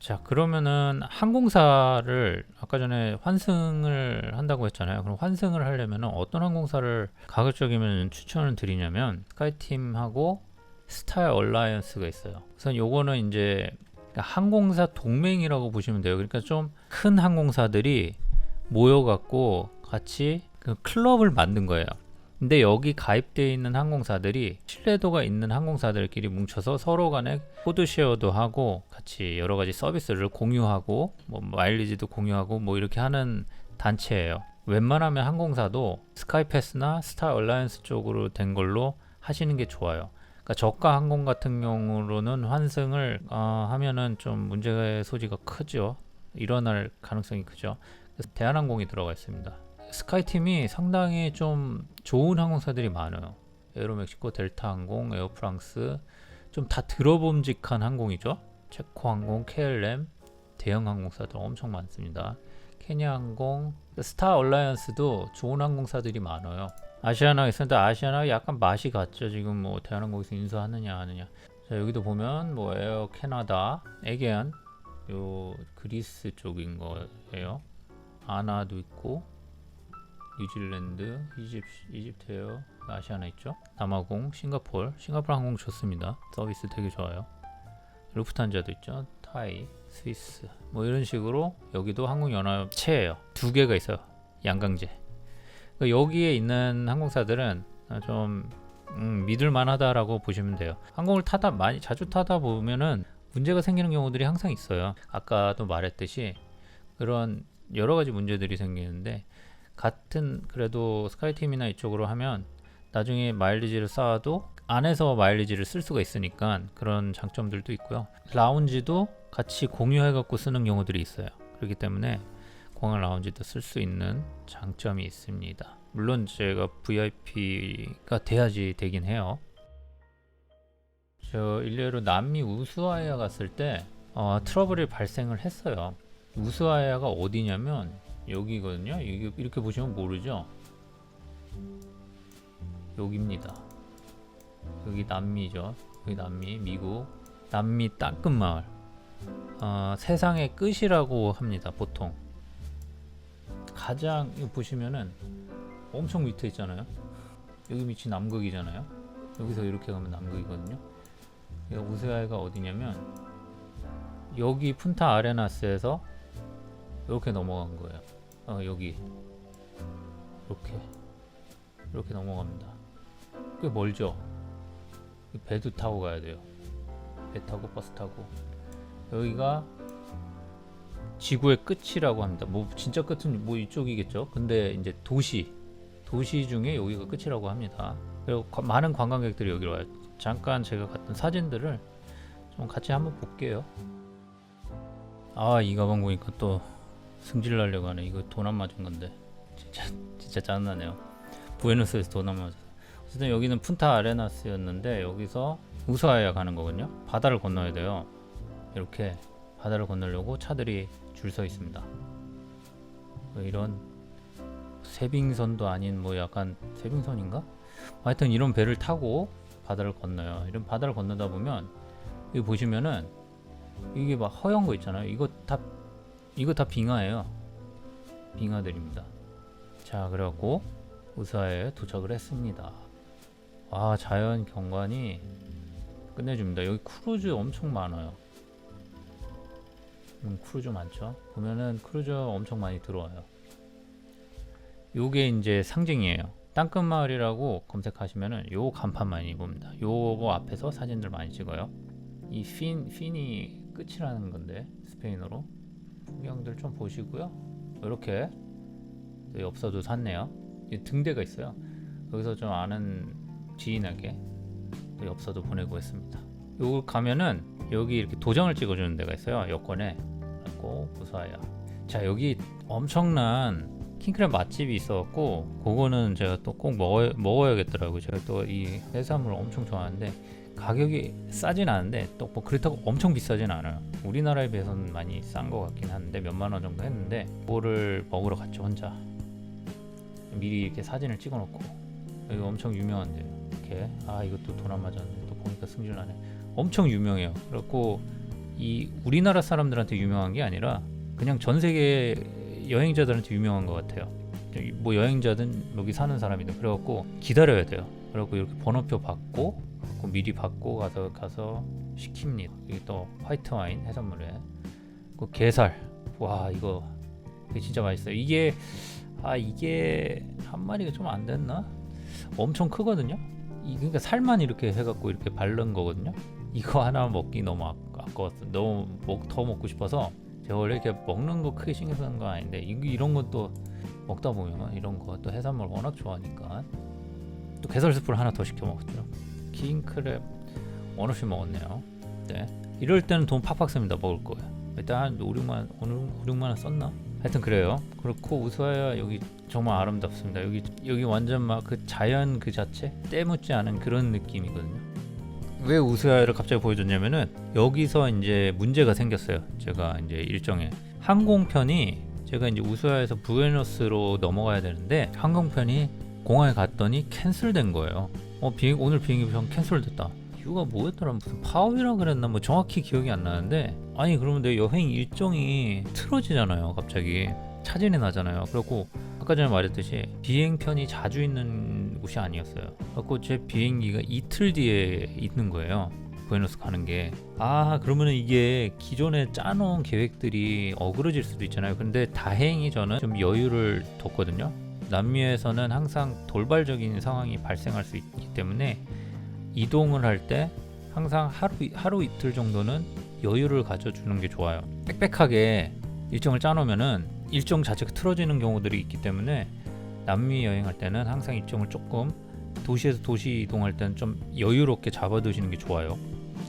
자 그러면은 항공사를 아까 전에 환승을 한다고 했잖아요. 그럼 환승을 하려면 어떤 항공사를 가급적이면 추천을 드리냐면 스카이팀하고 스타 얼라이언스가 있어요. 우선 요거는 이제 항공사 동맹이라고 보시면 돼요. 그러니까 좀 큰 항공사들이 모여갖고 같이 그 클럽을 만든 거예요. 근데 여기 가입되어 있는 항공사들이 신뢰도가 있는 항공사들끼리 뭉쳐서 서로 간에 코드 쉐어도 하고 같이 여러 가지 서비스를 공유하고 뭐 마일리지도 공유하고 뭐 이렇게 하는 단체예요. 웬만하면 항공사도 스카이패스나 스타 얼라이언스 쪽으로 된 걸로 하시는 게 좋아요. 그러니까 저가 항공 같은 경우로는 환승을 어, 하면은 좀 문제의 소지가 크죠. 일어날 가능성이 크죠. 그래서 대한항공이 들어가 있습니다. 스카이팀이 상당히 좀 좋은 항공사들이 많아요. 에어로멕시코, 델타항공, 에어프랑스 좀 다 들어봄직한 항공이죠. 체코항공, KLM 대형 항공사들 엄청 많습니다. 케냐항공, 스타 얼라이언스도 좋은 항공사들이 많아요. 아시아나 있었는데 아시아나 약간 맛이 같죠. 지금 뭐 대한항공에서 인수하느냐 하느냐. 자 여기도 보면 뭐 에어 캐나다, 에게안 요 그리스 쪽인 거예요. 아나도 있고 뉴질랜드, 이집, 이집트에어, 아시아나 있죠? 남아공, 싱가폴, 싱가폴 항공 좋습니다. 서비스 되게 좋아요. 루프탄자도 있죠? 타이, 스위스, 뭐 이런 식으로 여기도 항공연합체예요. 두 개가 있어요. 양강제. 그러니까 여기에 있는 항공사들은 좀 음, 믿을만하다라고 보시면 돼요. 항공을 타다 많이 자주 타다 보면은 문제가 생기는 경우들이 항상 있어요. 아까도 말했듯이 그런 여러 가지 문제들이 생기는데 같은 그래도 스카이팀이나 이쪽으로 하면 나중에 마일리지를 쌓아도 안에서 마일리지를 쓸 수가 있으니까 그런 장점들도 있고요. 라운지도 같이 공유해 갖고 쓰는 경우들이 있어요. 그렇기 때문에 공항 라운지도 쓸 수 있는 장점이 있습니다. 물론 제가 VIP가 돼야지 되긴 해요. 저 일례로 남미 우수아이아 갔을 때 어, 트러블이 발생을 했어요. 우수아이아가 어디냐면 여기거든요. 여기 이렇게 보시면 모르죠. 여기입니다. 여기 남미죠. 여기 남미, 미국, 남미 땅끝 마을. 어, 세상의 끝이라고 합니다. 보통 가장 보시면은 엄청 밑에 있잖아요. 여기 밑이 남극이잖아요. 여기서 이렇게 가면 남극이거든요. 여기 우세아이가 어디냐면 여기 푼타 아레나스에서 이렇게 넘어간 거예요. 어, 여기 이렇게 이렇게 넘어갑니다. 꽤 멀죠. 배도 타고 가야 돼요. 배 타고 버스 타고 여기가 지구의 끝이라고 합니다. 뭐 진짜 끝은 뭐 이쪽이겠죠. 근데 이제 도시 도시 중에 여기가 끝이라고 합니다. 그리고 과- 많은 관광객들이 여기로 와요. 잠깐 제가 갔던 사진들을 좀 같이 한번 볼게요. 아 이 가방 보니까 또 승질 나려고 하네. 이거 돈 안 맞은 건데 진짜 진짜 짜증나네요. 부에노스에서 돈 안 맞아서. 어쨌든 여기는 푼타 아레나스였는데 여기서 우스아야 가는 거거든요. 바다를 건너야 돼요. 이렇게 바다를 건너려고 차들이 줄 서 있습니다. 뭐 이런 세빙선도 아닌 뭐 약간 세빙선인가? 하여튼 이런 배를 타고 바다를 건너요. 이런 바다를 건너다 보면 여기 보시면은 이게 막 허연 거 있잖아요. 이거 다 이거 다 빙하예요. 빙하들입니다. 자, 그래갖고 우사에 도착을 했습니다. 와, 자연 경관이 끝내줍니다. 여기 크루즈 엄청 많아요. 음, 크루즈 많죠. 보면은 크루즈 엄청 많이 들어와요. 요게 이제 상징이에요. 땅끝 마을이라고 검색하시면은 요 간판 많이 봅니다. 요거 앞에서 사진들 많이 찍어요. 이 핀, 핀이 끝이라는 건데 스페인어로 풍경들 좀 보시고요. 이렇게 또 엽서도 샀네요. 이 등대가 있어요. 여기서 좀 아는 지인에게 또 엽서도 보내고 했습니다. 요거 가면은 여기 이렇게 도장을 찍어주는 데가 있어요. 여권에 그리고 부사야. 자 여기 엄청난 킹크랩 맛집이 있어갖고 그거는 제가 또 꼭 먹어 먹어야겠더라고요. 제가 또 이 해산물 엄청 좋아하는데 가격이 싸진 않은데 또 뭐 그렇다고 엄청 비싸진 않아요. 우리나라에 비해서는 많이 싼 것 같긴 한데 몇만 원 정도 했는데 그거를 먹으러 갔죠 혼자. 미리 이렇게 사진을 찍어놓고 여기 엄청 유명한데요. 이렇게 아 이것도 돈 안 맞았는데 또 보니까 승질나네. 엄청 유명해요. 그래갖고 이 우리나라 사람들한테 유명한 게 아니라 그냥 전 세계 여행자들한테 유명한 것 같아요. 뭐 여행자든 여기 사는 사람이든 그래갖고 기다려야 돼요. 그래갖고 이렇게 번호표 받고 그 미리 받고 가서 가서 시킵니다. 이게 또 화이트 와인 해산물에 그 게살 와 이거 진짜 맛있어요. 이게 아 이게 한 마리가 좀 안 됐나? 엄청 크거든요. 이 그러니까 살만 이렇게 해갖고 이렇게 바른 거거든요. 이거 하나 먹기 너무 아, 아까웠어. 너무 먹, 더 먹고 싶어서 제가 원래 이렇게 먹는 거 크게 신경 쓰는 거 아닌데 이, 이런 것도 먹다 보면 이런 거 또 해산물 워낙 좋아하니까 또 게살 스프를 하나 더 시켜 먹었죠. 킹크랩 원없이 먹었네요. 네. 이럴 때는 돈 팍팍 씁니다. 먹을 거예요. 일단 5, 6만 오늘 5, 6만 원 썼나? 하여튼 그래요. 그렇고 우수아야 여기 정말 아름답습니다. 여기 여기 완전 막 그 자연 그 자체 때묻지 않은 그런 느낌이거든요. 왜 우수아야를 갑자기 보여줬냐면은 여기서 이제 문제가 생겼어요. 제가 이제 일정에 항공편이 제가 이제 우수아에서 부에노스로 넘어가야 되는데 항공편이 공항에 갔더니 캔슬된 거예요. 어 비행 오늘 비행기 편 캔슬됐다. 이유가 뭐였더라? 무슨 파업이라 그랬나? 뭐 정확히 기억이 안 나는데. 아니 그러면 내 여행 일정이 틀어지잖아요 갑자기. 차질이 나잖아요. 그래갖고 아까 전에 말했듯이 비행편이 자주 있는 곳이 아니었어요. 그래갖고 제 비행기가 이틀 뒤에 있는 거예요 부에노스 가는 게 아 그러면은 이게 기존에 짜놓은 계획들이 어그러질 수도 있잖아요. 근데 다행히 저는 좀 여유를 뒀거든요 남미에서는 항상 돌발적인 상황이 발생할 수 있기 때문에 이동을 할 때 항상 하루 하루 이틀 정도는 여유를 가져주는 게 좋아요. 빽빽하게 일정을 짜놓으면은 일정 자체가 틀어지는 경우들이 있기 때문에 남미 여행할 때는 항상 일정을 조금 도시에서 도시 이동할 때는 좀 여유롭게 잡아두시는 게 좋아요.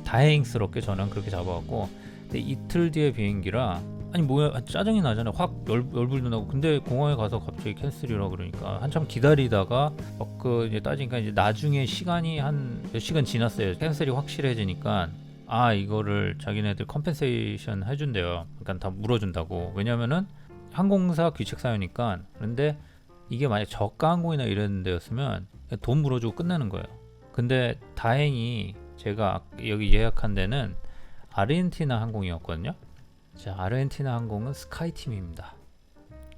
다행스럽게 저는 그렇게 잡아왔고 근데 이틀 뒤에 비행기라 아니 뭐야 짜증이 나잖아요. 확 열, 열불도 나고. 근데 공항에 가서 갑자기 캔슬이라 그러니까 한참 기다리다가 막그 이제 따지니까 이제 나중에 시간이 한 몇 시간 지났어요. 캔슬이 확실해지니까 아 이거를 자기네들 컴펜세이션 해준대요. 그러니까 다 물어준다고. 왜냐면은 항공사 규칙 사유니까. 그런데 이게 만약 저가 항공이나 이런 데였으면 돈 물어주고 끝나는 거예요. 근데 다행히 제가 여기 예약한 데는 아르헨티나 항공이었거든요 자, 아르헨티나 항공은 스카이팀입니다.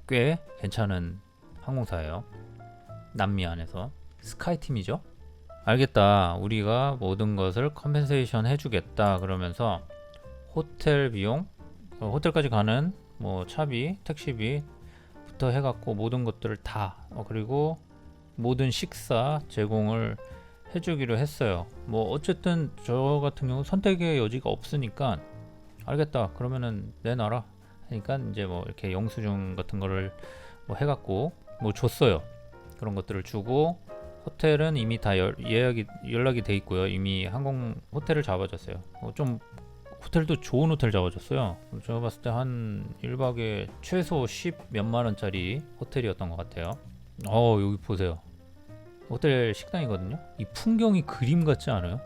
꽤 괜찮은 항공사예요. 남미 안에서 스카이팀이죠. 알겠다. 우리가 모든 것을 컴펜세이션 해주겠다. 그러면서 호텔 비용, 어, 호텔까지 가는 뭐 차비, 택시비부터 해갖고 모든 것들을 다 어, 그리고 모든 식사 제공을 해주기로 했어요. 뭐 어쨌든 저 같은 경우 선택의 여지가 없으니까 알겠다. 그러면은 내놔라. 하니까 이제 뭐 이렇게 영수증 같은 거를 뭐 해갖고 뭐 줬어요. 그런 것들을 주고 호텔은 이미 다 열, 예약이 연락이 돼 있고요. 이미 항공 호텔을 잡아줬어요. 어, 좀 호텔도 좋은 호텔 잡아줬어요. 제가 봤을 때 한 1박에 최소 10 몇만 원짜리 호텔이었던 것 같아요. 어 여기 보세요. 호텔 식당이거든요. 이 풍경이 그림 같지 않아요?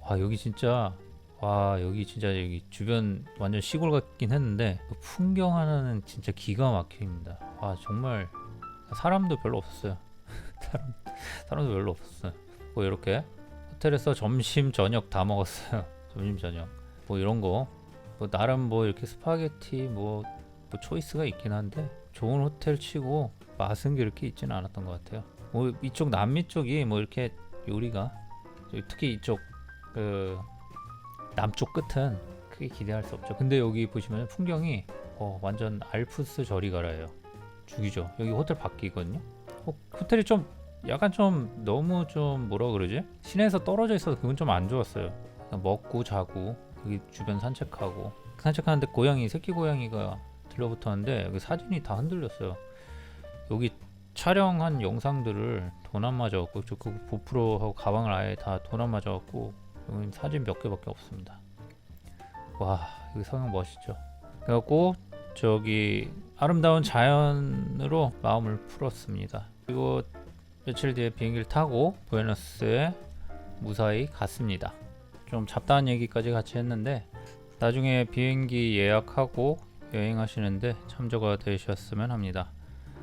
와 여기 진짜 와 여기 진짜 여기 주변 완전 시골 같긴 했는데 그 풍경 하나는 진짜 기가 막힙니다. 와 정말 사람도 별로 없었어요. 사람 사람도 별로 없었어요. 뭐 이렇게 호텔에서 점심 저녁 다 먹었어요. 점심 저녁 뭐 이런 거 뭐 나름 뭐 이렇게 스파게티 뭐, 뭐 초이스가 있긴 한데 좋은 호텔 치고 맛은 그렇게 있지는 않았던 것 같아요. 뭐 이쪽 남미 쪽이 뭐 이렇게 요리가 특히 이쪽 그 남쪽 끝은 크게 기대할 수 없죠. 근데 여기 보시면 풍경이 어, 완전 알프스 저리가라예요. 죽이죠. 여기 호텔 밖이거든요. 어, 호텔이 좀 약간 좀 너무 좀 뭐라 그러지? 시내에서 떨어져 있어서 그건 좀 안 좋았어요. 먹고 자고 여기 주변 산책하고 산책하는데 고양이 새끼 고양이가 들러붙었는데 여기 사진이 다 흔들렸어요. 여기 촬영한 영상들을 돈안 맞아갖고 저그 보프로하고 가방을 아예 다돈안 맞아갖고 여기 사진 몇 개밖에 없습니다. 와 여기 성형 멋있죠. 그래갖고 저기 아름다운 자연으로 마음을 풀었습니다. 그리고 며칠 뒤에 비행기를 타고 부에노스에 무사히 갔습니다. 좀 잡다한 얘기까지 같이 했는데 나중에 비행기 예약하고 여행하시는데 참조가 되셨으면 합니다.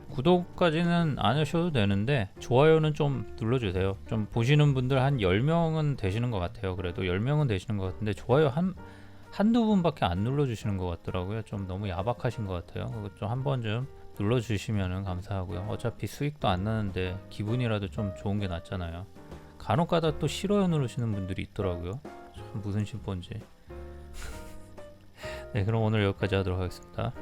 구독까지는 안 하셔도 되는데 좋아요는 좀 눌러주세요. 좀 보시는 분들 한 10명은 되시는 것 같아요. 그래도 10명은 되시는 것 같은데 좋아요 한, 한두 분밖에 안 눌러주시는 것 같더라고요. 좀 너무 야박하신 것 같아요. 좀 한 번 좀 눌러주시면 감사하고요. 어차피 수익도 안 나는데 기분이라도 좀 좋은 게 낫잖아요. 간혹가다 또 싫어요 누르시는 분들이 있더라고요. 참 무슨 심보인지. 네, 그럼 오늘 여기까지 하도록 하겠습니다.